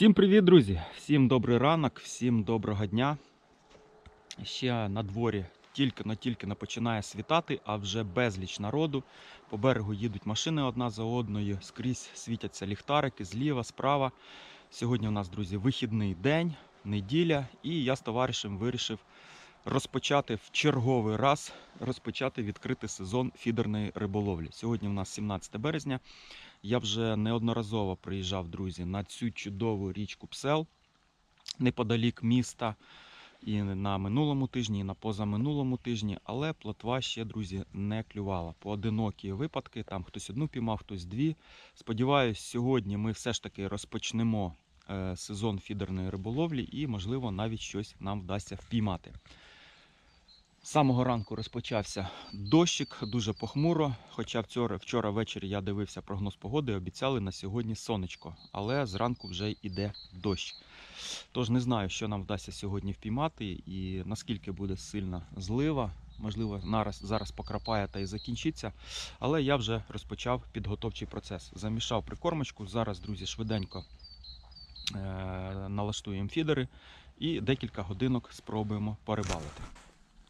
Всім привіт, друзі! Всім добрий ранок, всім доброго дня. Ще на дворі тільки на починає світати, а вже безліч народу. По берегу їдуть машини одна за одною, скрізь світяться ліхтарики зліва, справа. Сьогодні у нас, друзі, вихідний день, неділя, і я з товаришем вирішив розпочати в черговий раз розпочати відкрити сезон фідерної риболовлі. Сьогодні у нас 17 березня. Я вже неодноразово приїжджав, друзі, на цю чудову річку Псел неподалік міста. І на минулому тижні, і на позаминулому тижні, але плотва ще, друзі, не клювала. Поодинокі випадки, там хтось одну піймав, хтось дві. Сподіваюсь, сьогодні ми все ж таки розпочнемо е, сезон фідерної риболовлі і, можливо, навіть щось нам вдасться впіймати. З самого ранку розпочався дощик, дуже похмуро. Хоча вчора, вчора ввечері я дивився прогноз погоди, обіцяли на сьогодні сонечко, але зранку вже йде дощ. Тож не знаю, що нам вдасться сьогодні впіймати і наскільки буде сильна злива. Можливо, нараз, зараз покрапає та й закінчиться. Але я вже розпочав підготовчий процес. Замішав прикормочку. Зараз, друзі, швиденько е- налаштуємо фідери і декілька годинок спробуємо порибалити.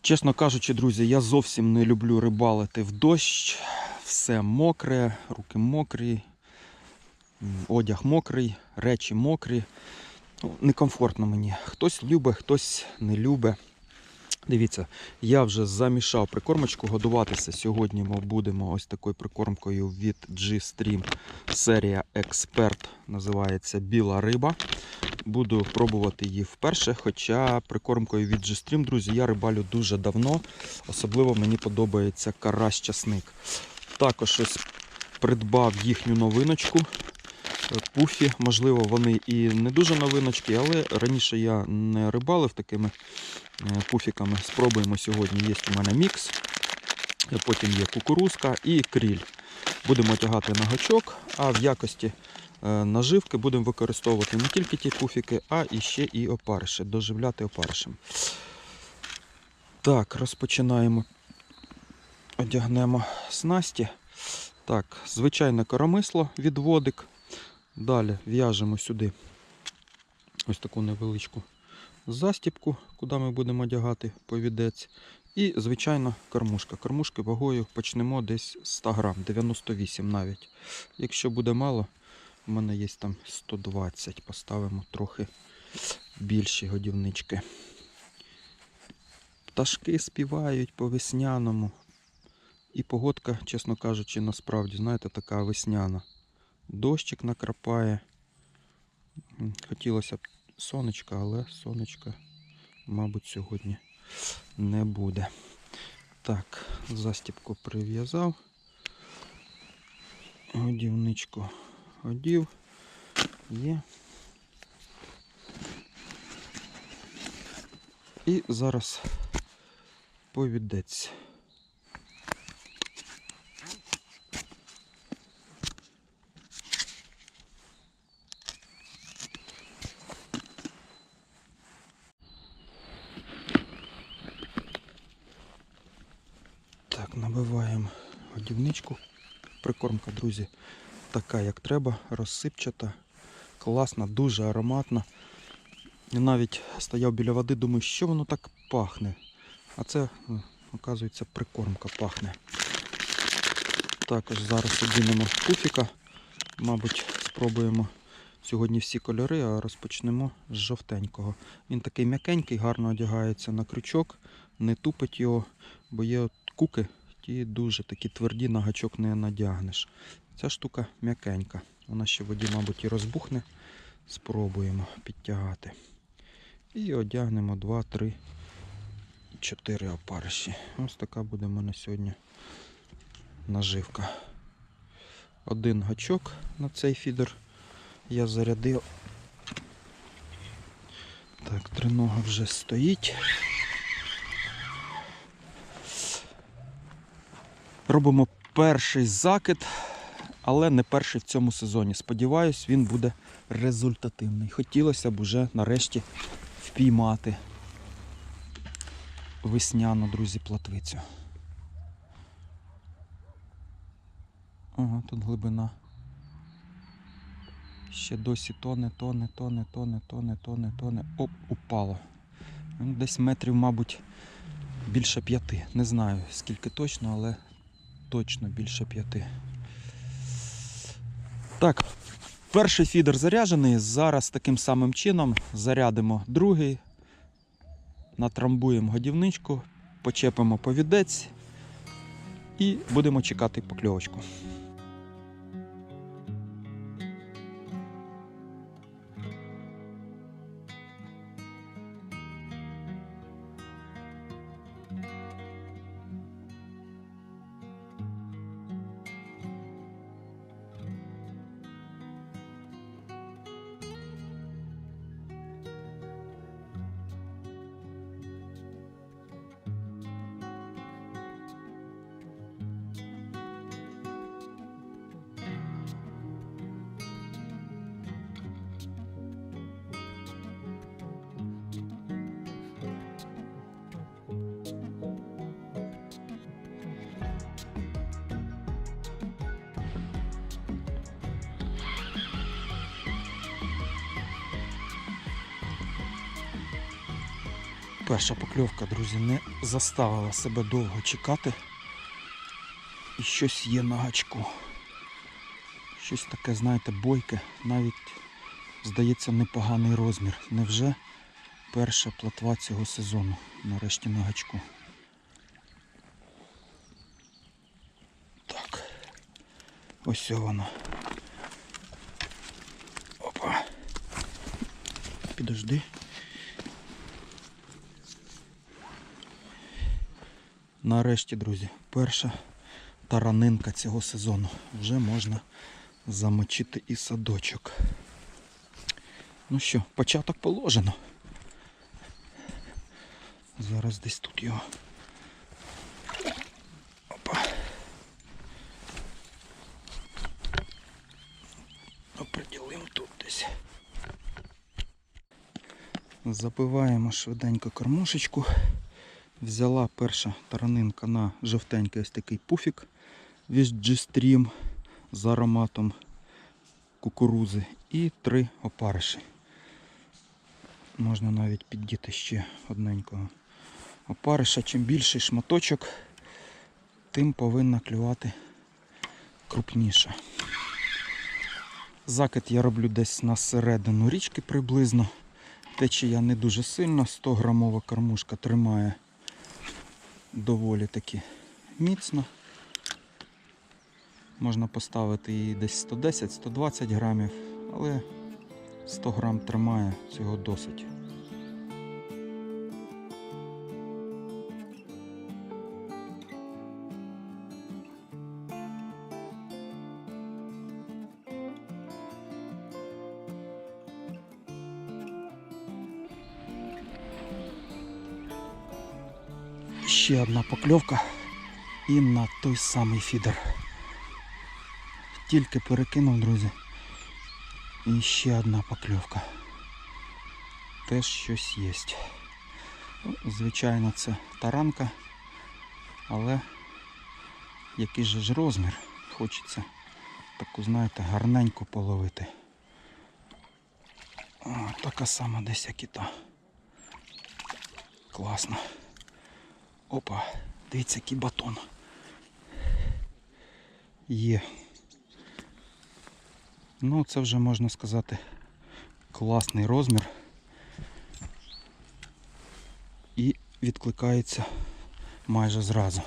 Чесно кажучи, друзі, я зовсім не люблю рибалити в дощ. Все мокре, руки мокрі, одяг мокрий, речі мокрі. Ну, некомфортно мені. Хтось любить, хтось не любить. Дивіться, я вже замішав прикормочку. Годуватися сьогодні ми будемо ось такою прикормкою від G-Stream. Серія Експерт називається Біла риба. Буду пробувати її вперше, хоча прикормкою від G-Stream, друзі, я рибалю дуже давно. Особливо мені подобається карась часник. Також ось придбав їхню новиночку. Пуфі, можливо, вони і не дуже новиночки, але раніше я не рибалив такими пуфіками. Спробуємо сьогодні. Є у мене мікс, е, потім є кукурузка і кріль. Будемо тягати на гачок, а в якості е, наживки будемо використовувати не тільки ті пуфіки, а і ще і опариші, доживляти опаришем. Так, розпочинаємо. Одягнемо снасті. Так, звичайне коромисло, відводик. Далі в'яжемо сюди ось таку невеличку застіпку, куди ми будемо одягати повідець. І, звичайно, кормушка. Кормушки вагою почнемо десь 100 грам, 98 навіть. Якщо буде мало, в мене є там 120. Поставимо трохи більші годівнички. Пташки співають по весняному. І погодка, чесно кажучи, насправді, знаєте, така весняна. Дощик накрапає. Хотілося б сонечка, але сонечка, мабуть, сьогодні не буде. Так, застіпку прив'язав. Годівничку одів. Є. І зараз повідець. Так, набиваємо годівничку. Прикормка, друзі, така, як треба, розсипчата, класна, дуже ароматна. І навіть стояв біля води, думаю, що воно так пахне. А це, е, оказується, прикормка пахне. Також зараз одінемо пуфіка. Мабуть, спробуємо сьогодні всі кольори, а розпочнемо з жовтенького. Він такий м'якенький, гарно одягається на крючок, не тупить його, бо є куки, ті дуже такі тверді, на гачок не надягнеш. Ця штука м'якенька. Вона ще в воді, мабуть, і розбухне. Спробуємо підтягати. І одягнемо 2, 3, 4 опариші. Ось така буде в мене сьогодні наживка. Один гачок на цей фідер я зарядив. Так, тринога вже стоїть. Робимо перший закид, але не перший в цьому сезоні. Сподіваюсь, він буде результативний. Хотілося б уже нарешті впіймати весняну, друзі, платвицю. Ага, тут глибина Ще досі тоне, тоне, тоне, тоне, тоне, тоне, тоне. Оп, упало. Десь метрів, мабуть, більше п'яти. Не знаю скільки точно, але точно більше п'яти. Так, перший фідер заряджений. Зараз таким самим чином зарядимо другий, натрамбуємо годівничку, почепимо повідець і будемо чекати покльовочку. Перша покльовка, друзі, не заставила себе довго чекати. І щось є на гачку. Щось таке, знаєте, бойке, навіть, здається, непоганий розмір. Невже перша платва цього сезону нарешті на гачку? Так. Ось вона. Опа. Підожди. Нарешті, друзі, перша таранинка цього сезону. Вже можна замочити і садочок. Ну що, початок положено. Зараз десь тут його. Опа. Оприділимо тут десь. Запиваємо швиденько кормушечку. Взяла перша таранинка на жовтенький ось такий пуфік від G-Stream з ароматом кукурузи і три опариші. Можна навіть піддіти ще одненького опариша. Чим більший шматочок, тим повинна клювати крупніше. Закид я роблю десь на середину річки приблизно. Течія не дуже сильно, 100 грамова кормушка тримає доволі таки міцно. Можна поставити її десь 110-120 грамів, але 100 грам тримає, цього досить. Ще одна покльовка і на той самий фідер. Тільки перекинув, друзі. І ще одна покльовка. Теж щось є. Ну, Звичайно, це таранка, але який же ж розмір. Хочеться таку, знаєте, гарненьку половити. О, така сама десь як і та. Класно. Опа, дивіться, який батон. Є. Ну, це вже можна сказати класний розмір. І відкликається майже зразу.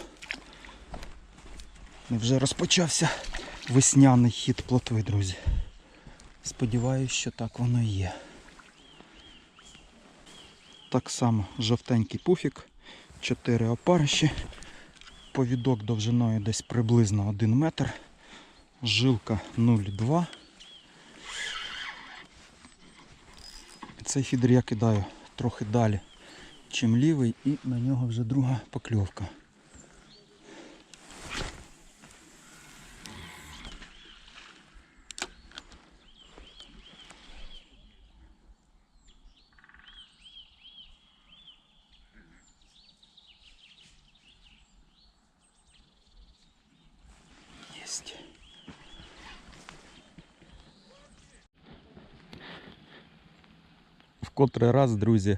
Вже розпочався весняний хід плотви, друзі. Сподіваюсь, що так воно і є. Так само жовтенький пуфік. 4 опарищі, повідок довжиною десь приблизно 1 метр, жилка 0,2. Цей фідер я кидаю трохи далі, чим лівий, і на нього вже друга покльовка. В котрий раз, друзі,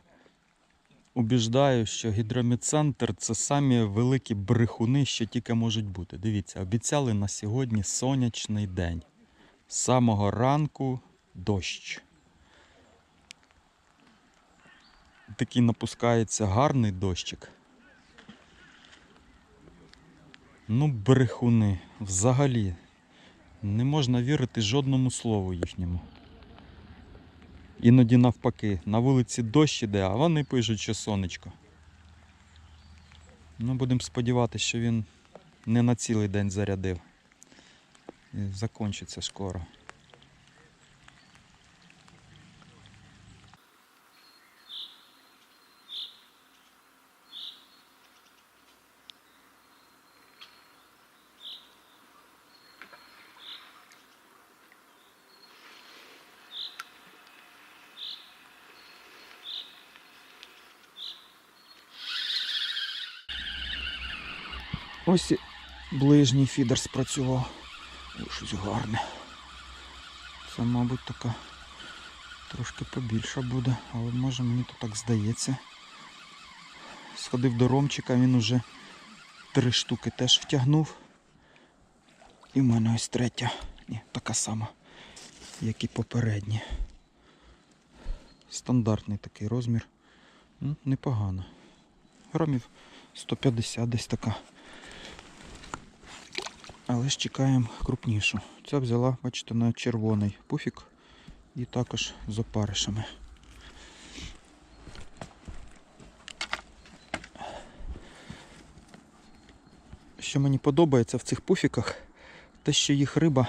убіждаю, що гідромедцентр це самі великі брехуни, що тільки можуть бути. Дивіться, обіцяли на сьогодні сонячний день. З самого ранку дощ. Такий напускається гарний дощик. Ну, брехуни, взагалі. Не можна вірити жодному слову їхньому. Іноді навпаки, на вулиці дощ іде, а вони пишуть, що сонечко. Ну, будемо сподіватися, що він не на цілий день зарядив. І закінчиться скоро. Ось ближній фідер спрацював. О, щось гарне. Це, мабуть, така трошки побільша буде, але може мені то так здається. Сходив до Ромчика, він уже три штуки теж втягнув. І в мене ось третя. Ні, така сама, як і попередні. Стандартний такий розмір. Ну, непогано. Грамів 150 десь така. Але ж чекаємо крупнішу. Ця взяла, бачите, на червоний пуфік і також з опаришами. Що мені подобається в цих пуфіках, те, що їх риба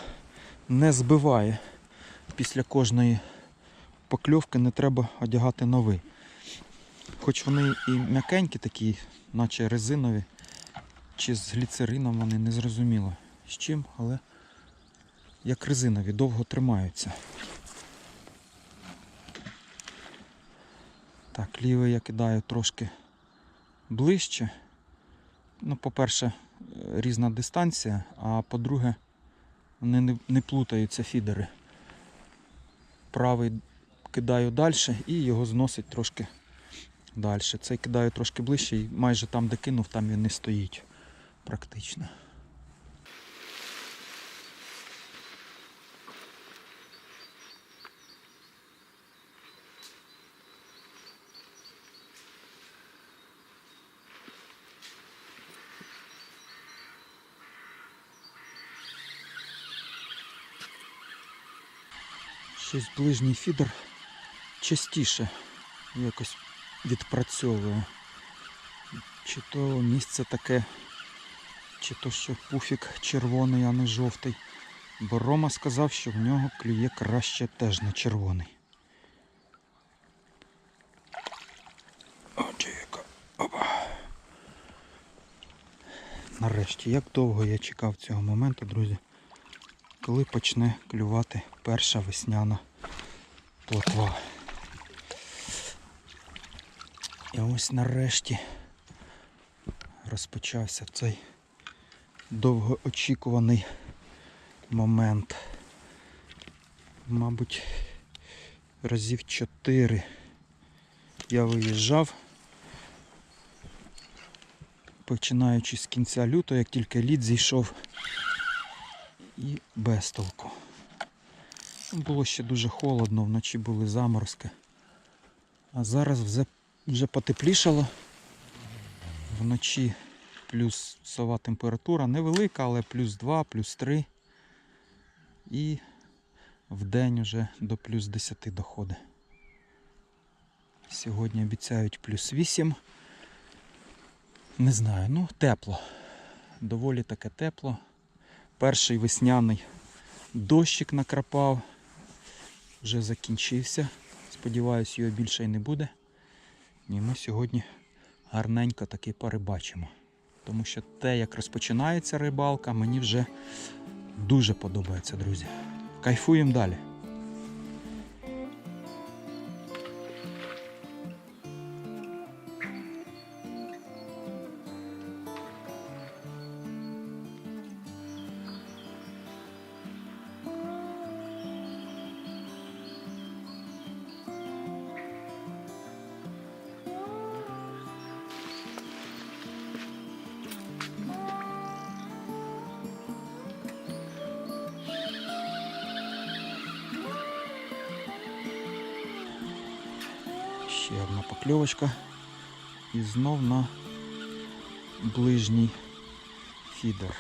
не збиває. Після кожної покльовки не треба одягати новий. Хоч вони і м'якенькі такі, наче резинові, чи з гліцерином вони не зрозуміло з чим, але як резинові, довго тримаються. Так, лівий я кидаю трошки ближче. Ну, по-перше, різна дистанція, а по-друге, вони не, не плутаються фідери. Правий кидаю далі і його зносить трошки далі. Цей кидаю трошки ближче і майже там, де кинув, там він не стоїть практично. Щось ближній фідер частіше якось відпрацьовує. Чи то місце таке, чи то що пуфік червоний, а не жовтий. Бо Рома сказав, що в нього клює краще теж на червоний. Нарешті, як довго я чекав цього моменту, друзі, коли почне клювати перша весняна плотва. І ось нарешті розпочався цей довгоочікуваний момент. Мабуть, разів чотири я виїжджав, починаючи з кінця лютого, як тільки лід зійшов і без толку. Було ще дуже холодно, вночі були заморозки. А зараз вже, вже потеплішало. Вночі плюсова температура невелика, але плюс 2, плюс 3. І в день вже до плюс 10 доходить. Сьогодні обіцяють плюс 8. Не знаю, ну тепло. Доволі таке тепло. Перший весняний дощик накрапав. Вже закінчився. Сподіваюсь, його більше й не буде. І ми сьогодні гарненько таки порибачимо. Тому що те, як розпочинається рибалка, мені вже дуже подобається, друзі. Кайфуємо далі. Покльовочка. І знов на ближній фідер.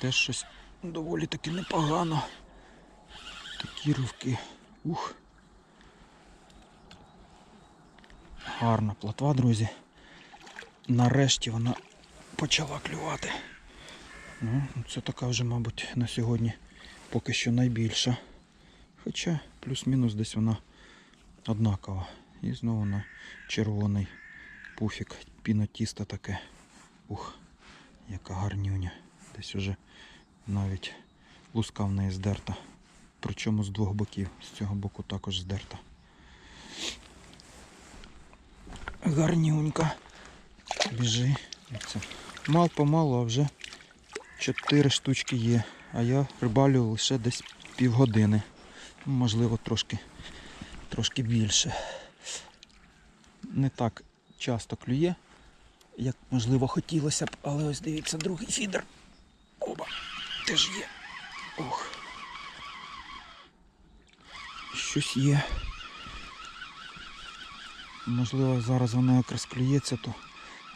Теж щось доволі таки непогано. Такі ривки. Ух. Гарна плотва, друзі. Нарешті вона почала клювати. Ну, це така вже, мабуть, на сьогодні поки що найбільша. Хоча плюс-мінус десь вона однакова. І знову на червоний пуфік, пінотісто таке. Ух, яка гарнюня. Десь уже навіть луска в неї здерта. Причому з двох боків. З цього боку також здерта. Гарнюнька. Біжи. Мал помалу, а вже 4 штучки є. А я рибалю лише десь півгодини. Можливо, трошки, трошки більше. Не так часто клює, як можливо хотілося б, але ось дивіться, другий фідер. Оба, теж є. Ох. Щось є. Можливо, зараз воно якраз клюється, то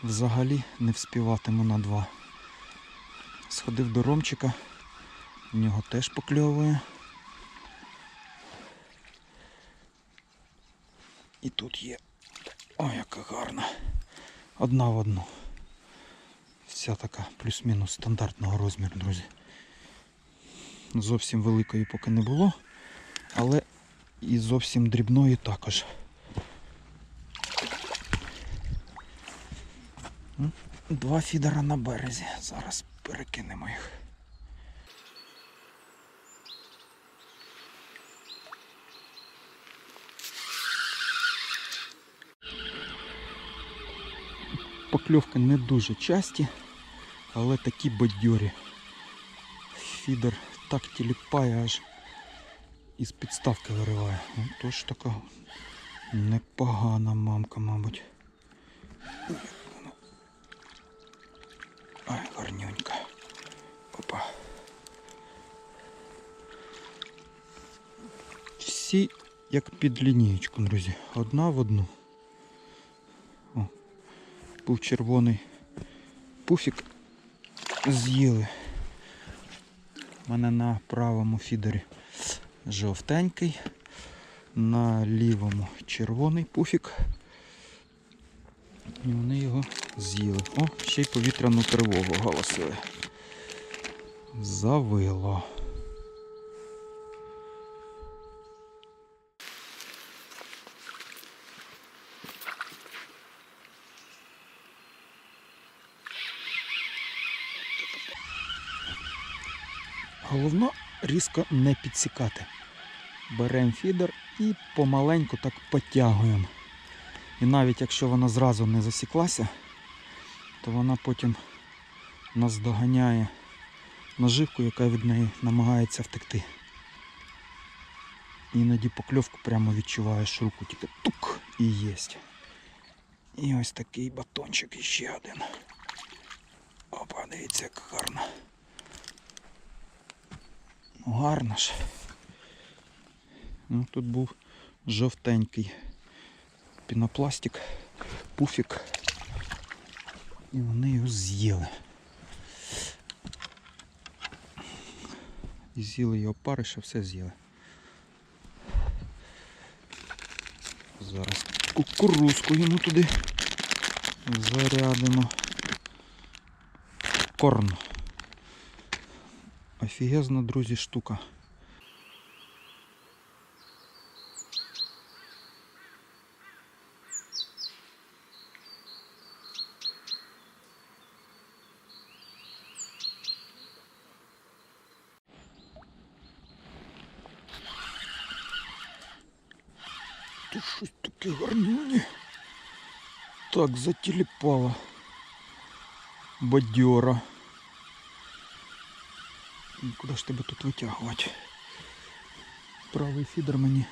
взагалі не вспіватиму на два. Сходив до Ромчика, в нього теж покльовує. І тут є. Ой, яка гарна. Одна в одну. Вся така плюс-мінус стандартного розміру, друзі. Зовсім великої поки не було, але і зовсім дрібної також. Два фідера на березі. Зараз перекинемо їх. Покльовки не дуже часті, але такі бадьорі. Фідер так тіліпає аж із підставки вириває. Ну, тож така непогана мамка, мабуть. Ай, гарнюнька. Опа. Всі як під лінієчку, друзі. Одна в одну. Був червоний пуфік. З'їли. У мене на правому фідері жовтенький, на лівому червоний пуфік. І вони його з'їли. О, ще й повітряну тривогу оголосили. Завило. Різко не підсікати. Беремо фідер і помаленьку так потягуємо. І навіть якщо вона зразу не засіклася, то вона потім нас доганяє наживку, яка від неї намагається втекти. Іноді покльовку прямо відчуваєш руку, тільки тук і єсть. І ось такий батончик іще один. Опа, дивіться, як гарно. Гарно ж. Ну, тут був жовтенький пінопластик, пуфік. І вони його з'їли. І з'їли його париша, все з'їли. Зараз кукурузку йому туди зарядимо. Корн. Офігезна, друзі, штука. Ти щось таке гарнюні. Так затіліпало. Бадьора. Куди ж тебе тут витягувати? Правий фідер мені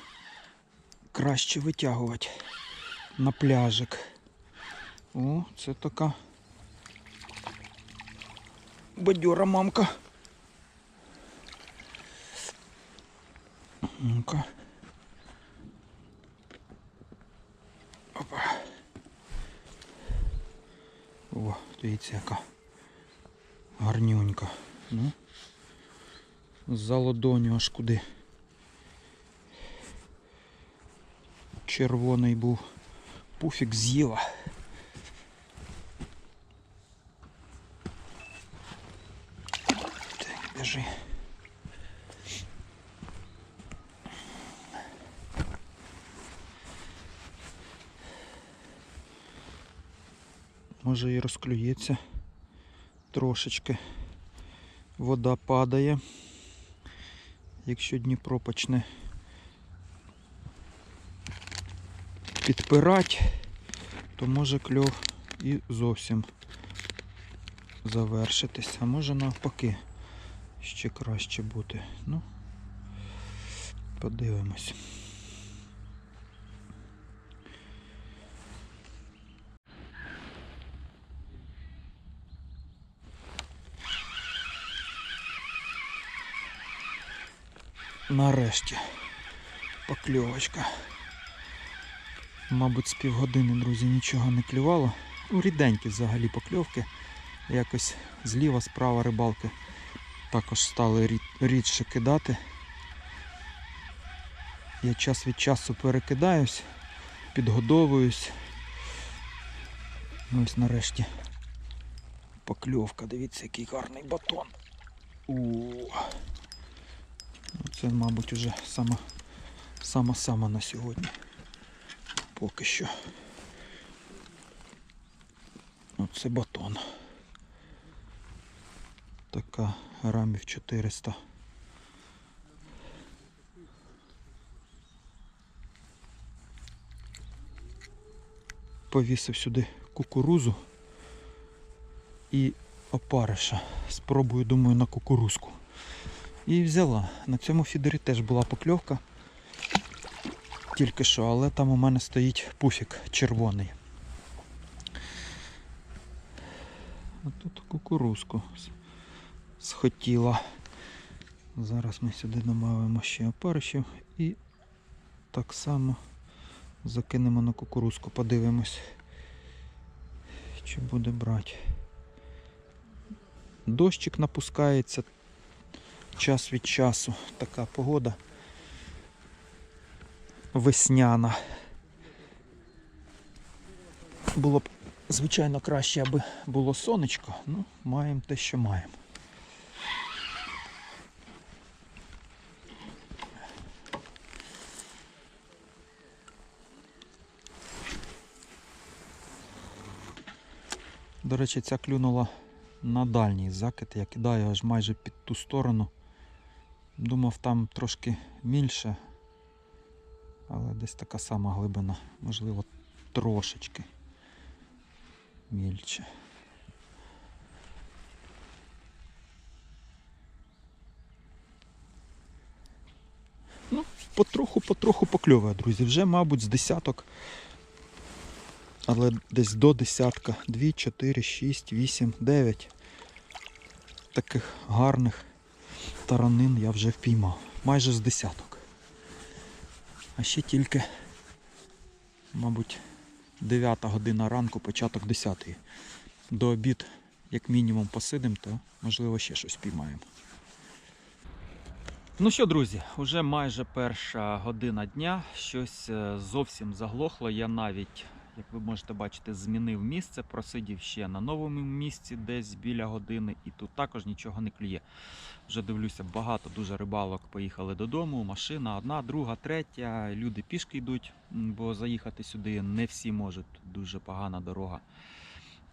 краще витягувати на пляжик. О, це така бадьора мамка. Ну-ка. Опа. О, дивіться яка гарнюнька. Ну. За ладоню аж куди. Червоний був. Пуфік з'їла. Так, біжи. Може і розклюється трошечки. Вода падає. Якщо Дніпро почне підпирати, то може кльов і зовсім завершитись. А може навпаки ще краще бути. Ну, подивимось. Нарешті покльовочка. Мабуть, з півгодини, друзі, нічого не клювало. Ну, ріденькі взагалі покльовки. Якось зліва, справа рибалки також стали рідше кидати. Я час від часу перекидаюсь, підгодовуюсь. Ну, Ось нарешті покльовка. Дивіться, який гарний батон. У. Це, мабуть, уже сама сама на сьогодні. Поки що. Оце батон. Така грамів 400. Повісив сюди кукурузу і опариша. Спробую, думаю, на кукурузку. І взяла. На цьому фідері теж була покльовка. Тільки що, але там у мене стоїть пуфік червоний. А тут кукурузку схотіла. Зараз ми сюди додаємо ще опаришів і так само закинемо на кукурузку, подивимось, чи буде брати. Дощик напускається час від часу. Така погода весняна. Було б, звичайно, краще, аби було сонечко, ну, маємо те, що маємо. До речі, ця клюнула на дальній закид. Я кидаю аж майже під ту сторону. Думав, там трошки більше, але десь така сама глибина, можливо, трошечки мільче. Ну, потроху-потроху покльовує, друзі. Вже, мабуть, з десяток, але десь до десятка. 2, 4, 6, 8, 9 таких гарних таранин я вже впіймав. Майже з десяток. А ще тільки, мабуть, 9 година ранку, початок 10. До обід, як мінімум, посидимо, то можливо ще щось піймаємо. Ну що, друзі, вже майже перша година дня. Щось е, зовсім заглохло. Я навіть, як ви можете бачити, змінив місце, просидів ще на новому місці, десь біля години, і тут також нічого не клює. Вже дивлюся, багато дуже рибалок поїхали додому. Машина одна, друга, третя. Люди пішки йдуть, бо заїхати сюди не всі можуть. Дуже погана дорога.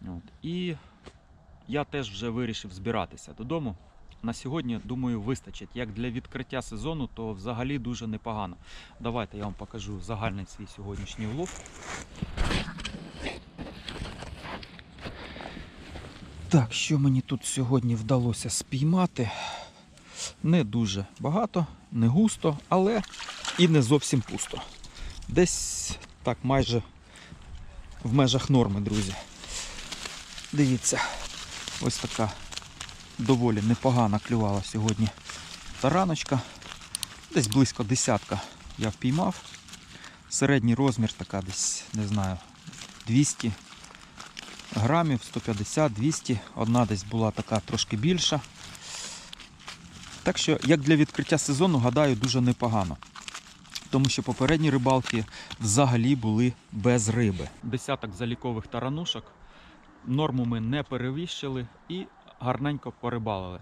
От. І я теж вже вирішив збиратися додому. На сьогодні, думаю, вистачить. Як для відкриття сезону, то взагалі дуже непогано. Давайте я вам покажу загальний свій сьогоднішній улов. Так, що мені тут сьогодні вдалося спіймати? Не дуже багато, не густо, але і не зовсім пусто. Десь так майже в межах норми, друзі. Дивіться, ось така доволі непогана клювала сьогодні тараночка. Десь близько десятка я впіймав. Середній розмір така десь, не знаю, 200 грамів, 150, 200. Одна десь була така трошки більша. Так що, як для відкриття сезону, гадаю, дуже непогано. Тому що попередні рибалки взагалі були без риби. Десяток залікових таранушок. Норму ми не перевищили і гарненько порибалили.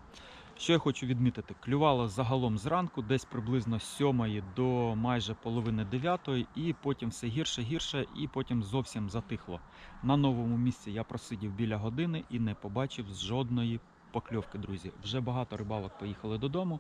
Що я хочу відмітити, клювало загалом зранку, десь приблизно з 7 до майже половини 9, і потім все гірше, гірше, і потім зовсім затихло. На новому місці я просидів біля години і не побачив жодної покльовки, друзі. Вже багато рибалок поїхали додому.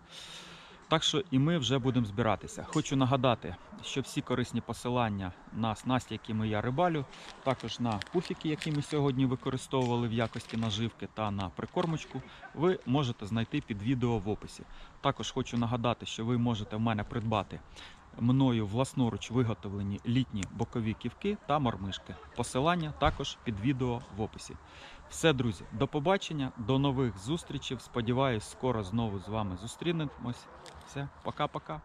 Так що і ми вже будемо збиратися. Хочу нагадати, що всі корисні посилання на снасті, якими я рибалю, також на пуфіки, які ми сьогодні використовували в якості наживки та на прикормочку, ви можете знайти під відео в описі. Також хочу нагадати, що ви можете в мене придбати мною власноруч виготовлені літні бокові ківки та мормишки. Посилання також під відео в описі. Все, друзі, до побачення, до нових зустрічей. Сподіваюсь, скоро знову з вами зустрінемось. Все, пока-пока.